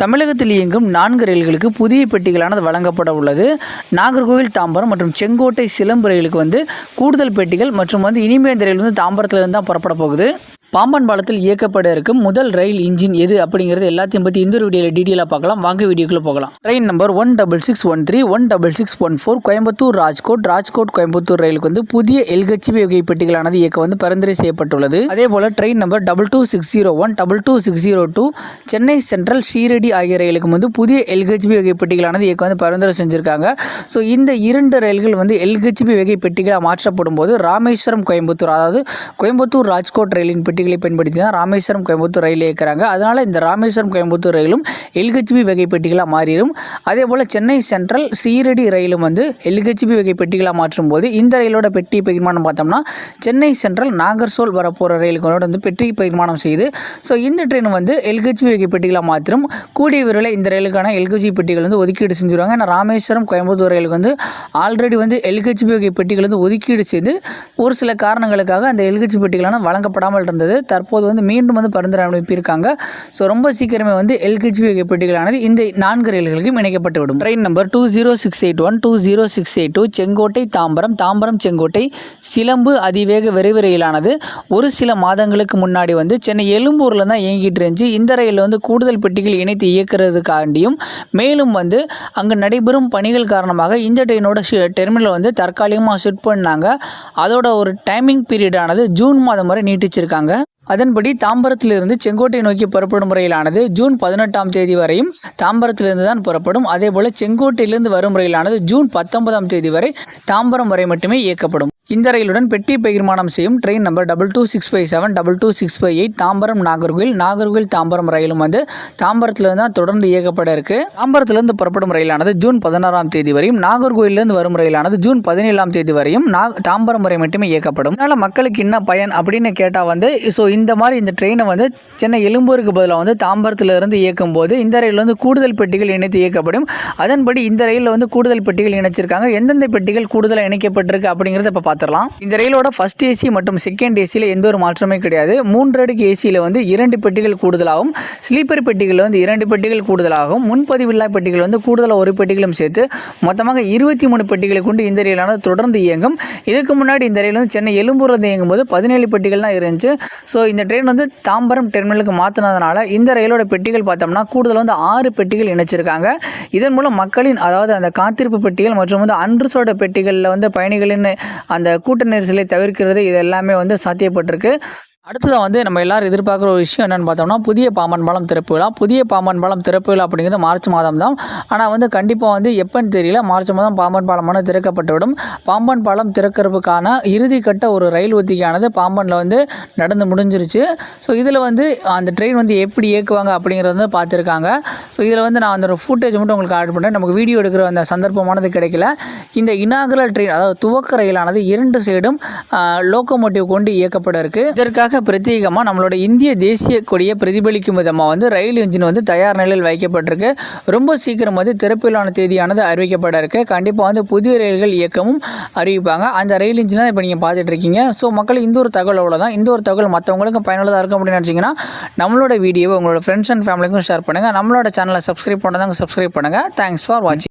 தமிழகத்தில் இயங்கும் நான்கு ரயில்களுக்கு புதிய பெட்டிகளானது வழங்கப்பட உள்ளது. நாகர்கோவில் தாம்பரம் மற்றும் செங்கோட்டை சிலம்பு ரயிலுக்கு வந்து கூடுதல் பெட்டிகள் மற்றும் வந்து இனிமே இந்த ரயில் வந்து தாம்பரத்துலேருந்து தான் புறப்பட போகுது. பாம்பன் பாலத்தில் இயக்கப்பட இருக்கும் முதல் ரயில் இன்ஜின் எது அப்படிங்கிறது எல்லாத்தையும் பற்றி இந்த வீடியோவில் டீட்டெயிலாக பார்க்கலாம். வாங்க வீடியோக்குள்ளே போகலாம். Train number one double six one three one double six one four Coimbatore Rajkot. Rajkot Coimbatore ரயிலுக்கு வந்து புதிய எல்ஹெச்பி வகை பெட்டிகளானது இயக்க வந்து பரிந்துரை செய்யப்பட்டுள்ளது. அதே போல் train number double two six zero one double two six zero two Chennai central Shirdi ஆகிய ரயிலுக்கு வந்து புதிய எல்கச்சிபி வகை பெட்டிகளானது இயக்க வந்து பரிந்துரை செஞ்சுருக்காங்க. ஸோ இந்த இரண்டு ரயில்கள் வந்து எல்கச்சிபி வகை பெட்டிகளாக மாற்றப்படும் போது ராமேஸ்வரம் கோயம்புத்தூர் அதாவது கோயம்புத்தூர் ராஜ்கோட் ரயிலின் பெட்டி பெட்டிகளை பயன்படுத்தி தான் ராமேஸ்வரம் கோயம்புத்தூர் ரயில் இயக்கிறாங்க. அதனால் இந்த ராமேஸ்வரம் கோயம்புத்தூர் ரயிலும் எல்ஹெச்பி வகை பெட்டிகளாக மாறிடும். அதே போல் சென்னை சென்ட்ரல் சீரடி ரயிலும் வந்து எல்ஹெச்பி வகை பெட்டிகளாக மாற்றும் போது இந்த ரயிலோட பெட்டி பகிர்மானம் பார்த்தோம்னா சென்னை சென்ட்ரல் நாகர்சோல் வரப்போகிற ரயில்களோடு வந்து பெட்டி பகிர்மானம் செய்யுது ஸோ இந்த ட்ரெயின் வந்து எல்ஹெச்பி வகை பெட்டிகளாக மாற்றும் கூடிய விரைவில் இந்த ரயிலுக்கான எல்ஹெச்பி பெட்டிகள் வந்து ஒதுக்கீடு செஞ்சுருவாங்க. ஏன்னா ராமேஸ்வரம் கோயம்புத்தூர் ரயிலுக்கு வந்து ஆல்ரெடி வந்து எல்ஹெச்பி வகை பெட்டிகள் வந்து ஒதுக்கீடு செய்து ஒரு சில காரணங்களுக்காக அந்த எல்ஹெச்பி பெட்டிகளான வழங்கப்படாமல் இருந்தது. தற்போது வந்து மீண்டும் வந்து பரிந்துரை அனுப்பியிருக்காங்க. ஸோ ரொம்ப சீக்கிரமே வந்து எல்கேஜி பெட்டிகளானது இந்த நான்கு ரயில்களுக்கும் இணைக்கப்பட்டு விடும் train number two zero six eight one two zero six eight two Sengottai Tambaram. Tambaram Sengottai Silambu அதிவேக விரைவு ரயிலானது ஒரு சில மாதங்களுக்கு முன்னாடி வந்து சென்னை எழும்பூரில் தான் இயங்கிட்டு இருந்துச்சு. இந்த ரயிலில் வந்து கூடுதல் பெட்டிகள் இணைத்து இயக்கிறதுக்காண்டியும் மேலும் வந்து அங்கே நடைபெறும் பணிகள் காரணமாக இந்த ட்ரெயினோட டெர்மினல் வந்து தற்காலிகமாக ஷிஃப்ட் பண்ணாங்க. அதோட ஒரு டைமிங் பீரியடானது ஜூன் மாதம் வரை நீட்டிச்சிருக்காங்க. அதன்படி தாம்பரத்திலிருந்து செங்கோட்டை நோக்கி புறப்படும் ரயிலானது ஜூன் பதினெட்டாம் தேதி வரையும் தாம்பரத்திலிருந்து தான் புறப்படும். அதேபோல் செங்கோட்டையிலிருந்து வரும் ரயிலானது ஜூன் பத்தொன்பதாம் தேதி வரை தாம்பரம் வரை மட்டுமே இயக்கப்படும். இந்த ரயிலுடன் பெட்டி பகிர்மானம் செய்யும் train number double two six five seven double two six five eight Tambaram Nagercoil. Nagercoil Tambaram ரயிலும் வந்து தாம்பரத்திலிருந்து தான் தொடர்ந்து இயக்கப்பட இருக்கு. தாம்பரத்திலிருந்து புறப்படும் ரயிலானது ஜூன் பதினாறாம் தேதி வரையும் நாகர்கோவிலிருந்து வரும் ரயிலானது ஜூன் பதினேழாம் தேதி வரையும் நாக தாம்பரம் வரை மட்டுமே இயக்கப்படும். அதனால் மக்களுக்கு என்ன பயன் அப்படின்னு கேட்டால் வந்து ஸோ இந்த மாதிரி இந்த ட்ரெயினை வந்து சென்னை எழும்பூருக்கு பதிலாக வந்து தாம்பரத்திலிருந்து இயக்கும் போது இந்த ரயில் வந்து கூடுதல் பெட்டிகள் இணைத்து இயக்கப்படும். அதன்படி இந்த ரயிலில் வந்து கூடுதல் பெட்டிகள் இணைச்சிருக்காங்க. எந்தெந்த பெட்டிகள் கூடுதலாக இணைக்கப்பட்டிருக்கு அப்படிங்கிறத இப்போ பார்த்துடலாம். இந்த ரயிலோட ஃபர்ஸ்ட் ஏசி மற்றும் செகண்ட் ஏசியில் எந்த ஒரு மாற்றமே கிடையாது. மூன்று அடுக்கு ஏசியில் வந்து இரண்டு பெட்டிகள் கூடுதலாகவும் ஸ்லீப்பர் பெட்டிகளில் வந்து இரண்டு பெட்டிகள் கூடுதலாகவும் முன்பதிவில்லா பெட்டிகள் வந்து கூடுதலாக ஒரு பெட்டிகளும் சேர்த்து மொத்தமாக இருபத்தி மூணு பெட்டிகளை கொண்டு இந்த ரயிலானது தொடர்ந்து இயங்கும். இதுக்கு முன்னாடி இந்த ரயில் வந்து சென்னை எழும்பூர்லேருந்து இயங்கும் போது பதினேழு பெட்டிகள் தான் இருந்துச்சு. ஸோ இந்த ட்ரெயின் வந்து தாம்பரம் டெர்மினலுக்கு மாற்றினதுனால இந்த ரயிலோட பெட்டிகள் பார்த்தோம்னா கூடுதலாக வந்து ஆறு பெட்டிகள் இணைச்சிருக்காங்க. இதன் மூலம் மக்களின் அதாவது அந்த காத்திருப்பு பெட்டிகள் மற்றும் வந்து அன்ரிசோட பெட்டிகளில் வந்து பயணிகளின் அந்த கூட்ட நெரிசலை தவிர்க்கிறது இது எல்லாமே வந்து சாத்தியப்பட்டிருக்கு. அடுத்ததாக வந்து நம்ம எல்லாரும் எதிர்பார்க்குற ஒரு விஷயம் என்னென்னு பார்த்தோம்னா புதிய பாம்பன் பாலம் திறப்பு விழா. புதிய பாம்பன் பாலம் திறப்பு விழா அப்படிங்கிறது மார்ச் மாதம் தான். ஆனால் வந்து கண்டிப்பாக வந்து எப்போன்னு தெரியல மார்ச் மாதம் பாம்பன் பாலமான திறக்கப்பட்டுவிடும். பாம்பன் பாலம் திறக்கிறதுக்கான இறுதி கட்ட ஒரு ரயில் ஒத்திகையானது பாம்பனில் வந்து நடந்து முடிஞ்சிருச்சு. ஸோ இதில் வந்து அந்த ட்ரெயின் வந்து எப்படி இயக்குவாங்க அப்படிங்கிறது வந்து பார்த்துருக்காங்க. ஸோ இதில் வந்து நான் அந்த ஃபுட்டேஜ் மட்டும் உங்களுக்கு ஆட் பண்ணுறேன் நமக்கு வீடியோ எடுக்கிற அந்த சந்தர்ப்பமானது கிடைக்கல. இந்த இனாகுரல் ட்ரெயின் அதாவது துவக்க ரயிலானது இரண்டு சைடும் லோக்கோமோட்டிவ் கொண்டு இயக்கப்பட இருக்குது இதற்காக பிரத்யேகமாக நம்மளோட இந்திய தேசிய கொடியை பிரதிபலிக்கும் விதமாக வந்து ரயில் இன்ஜின் வந்து தயார் நிலையில் வைக்கப்பட்டிருக்கு. ரொம்ப சீக்கிரம் வந்து திறப்பிலான தேதியானது அறிவிக்கப்பட இருக்கு. கண்டிப்பாக வந்து புதிய ரயில்கள் இயக்கமும் அறிவிப்பாங்க. அந்த ரயில் இன்ஜின் தான் இப்போ நீங்கள் பார்த்துட்டு இருக்கீங்க. ஸோ மக்கள் இந்த ஒரு தகவல் அவ்வளோதான் இந்த ஒரு தகவல் மற்றவங்களுக்கும் பயனுள்ளதாக இருக்கும் அப்படின்னு நினச்சிங்கன்னா நம்மளோட வீடியோவை உங்களோட ஃப்ரெண்ட்ஸ் அண்ட் ஃபேமிலிக்கும் ஷேர் பண்ணுங்கள் நம்மளோட சேனலை சப்ஸ்கிரைப் பண்ணதாங்க சப்ஸ்கிரைப் பண்ணுங்கள் தேங்க்ஸ் ஃபார் வாட்சிங்